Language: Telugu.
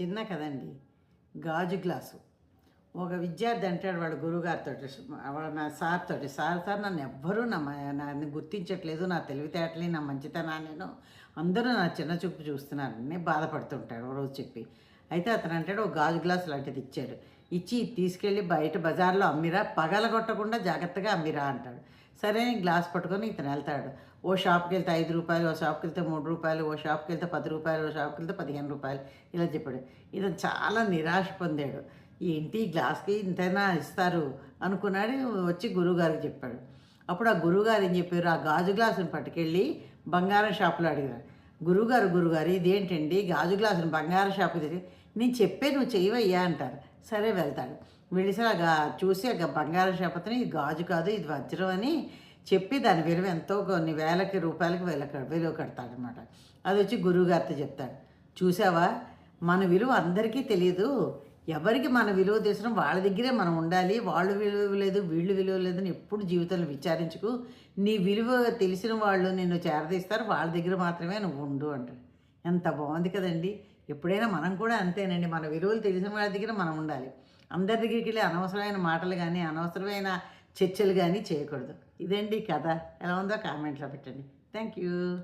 చిన్న కదండి. గాజు గ్లాసు. ఒక విద్యార్థి అంటాడు వాడు గురువుగారితో వాడు నా సార్తో సార్ సార్ నన్ను ఎవ్వరూ నా నన్ను గుర్తించట్లేదు నా తెలివితేటలే నా మంచితనాన్ని నేను అందరూ నా చిన్న చూపు చూస్తున్నారని బాధపడుతుంటాడు. ఒక రోజు చెప్పి. అయితే అతను అంటాడు ఒక గాజు గ్లాసు లాంటిది ఇచ్చాడు. ఇచ్చి తీసుకెళ్ళి బయట బజార్లో అమ్మిరా పగలగొట్టకుండా జాగ్రత్తగా అమ్మిరా అంటాడు. సరే అని గ్లాస్ పట్టుకొని ఇతను వెళ్తాడు. ఓ షాప్కి వెళ్తే ఐదు రూపాయలు ఓ షాప్కి వెళ్తే మూడు రూపాయలు ఓ షాప్కి వెళ్తే పది రూపాయలు ఓ షాప్కి వెళ్తే పదిహేను రూపాయలు ఇలా చెప్పాడు. ఇతను చాలా నిరాశ పొందాడు. ఏంటి గ్లాస్కి ఇంతైనా ఇస్తారు? అనుకున్నాడు. వచ్చి గురువుగారికి చెప్పాడు. అప్పుడు ఆ గురువుగారు ఏం చెప్పారు? ఆ గాజు గ్లాసుని పట్టుకెళ్ళి బంగారం షాపులో అడిగారు. గురువుగారు గురుగారు ఇదేంటండి? గాజు గ్లాసుని బంగారం షాపు నేను చెప్పే నువ్వు చేయవయ్యా అంటారు. సరే వెళ్తాడు. వెళ్ళేసి గా చూసి ఆ బంగారం షాప్ ఇది గాజు కాదు ఇది వజ్రం అని చెప్పి దాని విలువ ఎంతో కొన్ని వేలకి రూపాయలకి వేల విలువ కడతాడనమాట. అది వచ్చి గురువుగారితో చెప్తాడు. చూసావా? మన విలువ అందరికీ తెలియదు ఎవరికి మన విలువ తెలిసిన వాళ్ళ దగ్గరే మనం ఉండాలి. వాళ్ళు విలువ లేదు వీళ్ళు విలువ లేదని ఎప్పుడు జీవితంలో విచారించుకు. నీ విలువ తెలిసిన వాళ్ళు నిన్ను చేరదీస్తారు. వాళ్ళ దగ్గర మాత్రమే నువ్వు ఉండు అంటారు ఎంత బాగుంది కదండి. ఎప్పుడైనా మనం కూడా అంతేనండి. మన విలువలు తెలిసిన వాళ్ళ దగ్గర మనం ఉండాలి. అందరి దగ్గరికి వెళ్ళి అనవసరమైన మాటలు కానీ అనవసరమైన చర్చలు కానీ చేయకూడదు. ఇదండి కథ. ఎలా ఉందో కామెంట్లో పెట్టండి. Thank you.